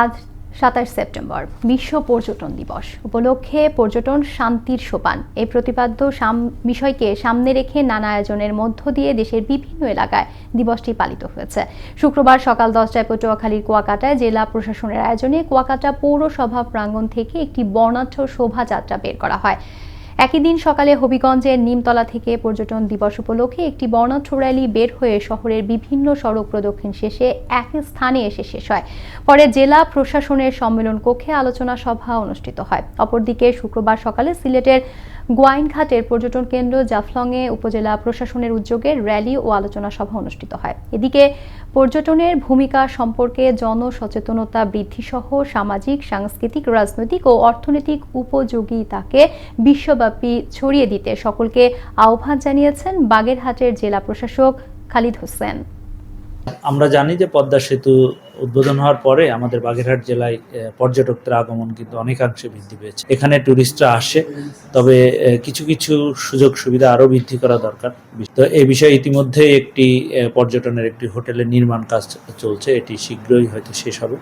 আজ সাতাশ সেপ্টেম্বর, বিশ্ব পর্যটন দিবস। উপলক্ষে পর্যটন শান্তির সোপান। এই প্রতিপাদ্য বিষয়কে সামনে রেখে নানা আয়োজনের মধ্য দিয়ে দেশের বিভিন্ন এলাকায় দিবসটি পালিত হয়েছে। শুক্রবার সকাল দশটায় পটুয়াখালীর কুয়াকাটায় জেলা প্রশাসনের আয়োজনে কুয়াকাটা পৌরসভা প্রাঙ্গণ থেকে একটি বর্ণাঢ্য শোভাযাত্রা বের করা হয়। একই দিন সকালে হবিগঞ্জের নিমতলা থেকে পর্যটন দিবস উপলক্ষে একটি বর্ণাঢ্য র্যালি বের হয়ে শহরের বিভিন্ন সড়ক প্রদক্ষিণ শেষে একই স্থানে এসে শেষ হয়। পরে জেলা প্রশাসনের সম্মেলন কক্ষে আলোচনা সভা অনুষ্ঠিত হয়। অপরদিকে শুক্রবার সকালে সিলেটের গোয়াইনঘাটের পর্যটন কেন্দ্র জাফলংয়ে উপজেলা প্রশাসনের উদ্যোগে র্যালি ও আলোচনা সভা অনুষ্ঠিত হয়। এদিকে পর্যটনের ভূমিকা সম্পর্কে জনসচেতনতা বৃদ্ধি সহ সামাজিক, সাংস্কৃতিক, রাজনৈতিক ও অর্থনৈতিক উপযোগিতাকে বিশ্বব্যাপী ছড়িয়ে দিতে সকলকে আহ্বান জানিয়েছেন বাগেরহাটের জেলা প্রশাসক খালিদ হোসেন। আমরা জানি যে পদ্মা সেতু উদ্বোধন হওয়ার পরে আমাদের বাগেরহাট জেলায় পর্যটকদের আগমন কিন্তু অনেকাংশে বৃদ্ধি পেয়েছে। এখানে ট্যুরিস্টরা আসে, তবে কিছু কিছু সুযোগ সুবিধা আরও বৃদ্ধি করা দরকার। তো এ বিষয়ে ইতিমধ্যে একটি পর্যটনের একটি হোটেলের নির্মাণ কাজ চলছে, এটি শীঘ্রই হয়তো শেষ হবে।